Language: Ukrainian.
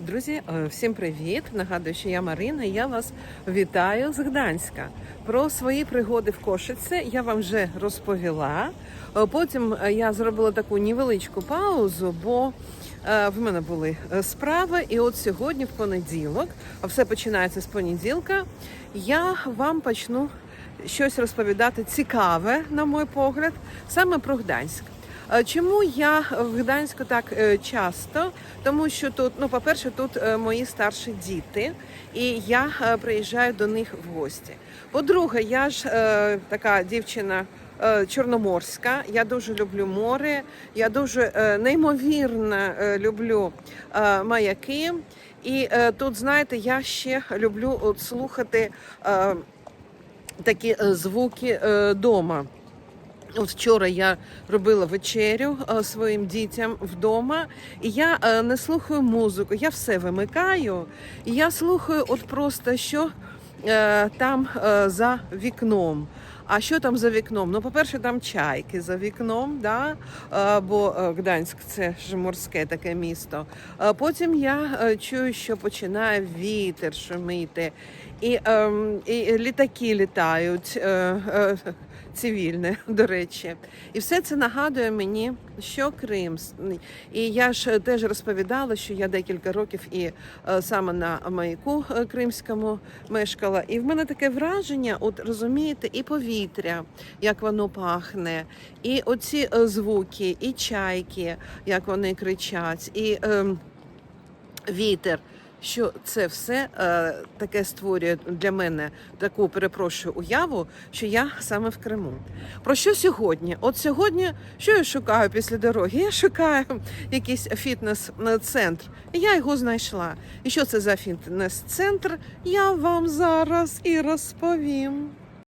Друзі, е, всім привіт! Нагадую, що я Марина. Я вас вітаю з Гданська. Про свої пригоди в Кошице я вам вже розповіла. Е, Потім е, я зробила таку невеличку паузу, бо в мене були справи. І от сьогодні, в понеділок, а все починається з понеділка. Я вам почну щось розповідати цікаве, на мій погляд, саме про Гданськ. Е, Чому я в Гданську так е, часто? Тому що тут, ну, по-перше, тут е, мої старші діти, і я приїжджаю до них в гості. По-друге, я ж така дівчина. Чорноморська, я дуже люблю море, я дуже неймовірно люблю маяки. І тут, знаєте, я ще люблю от слухати такі звуки дома. От вчора я робила вечерю е, своїм дітям вдома, і я е, не слухаю музику, я все вимикаю, і я слухаю от просто що е, там за вікном. А що там за вікном? Ну, по-перше, там чайки за вікном, да? бо е, Гданськ це ж морське таке місто. Потім я е, чую, що починає вітер шуміти, і, ем, і літаки літають. е, цивільне, до речі. І все це нагадує мені, що Крим. І я ж теж розповідала, що я декілька років і саме на маяку кримському мешкала. І в мене таке враження, от розумієте, і повітря, як воно пахне, і оці е, звуки, і чайки, як вони кричать, і. ем, вітер. Що це все е, таке створює для мене таку перепрошую уяву, що я саме в Криму. Про що сьогодні? От сьогодні, що я шукаю після дороги? Я шукаю якийсь фітнес-центр. І Я його знайшла. І що це за фітнес-центр? Я вам зараз і розповім.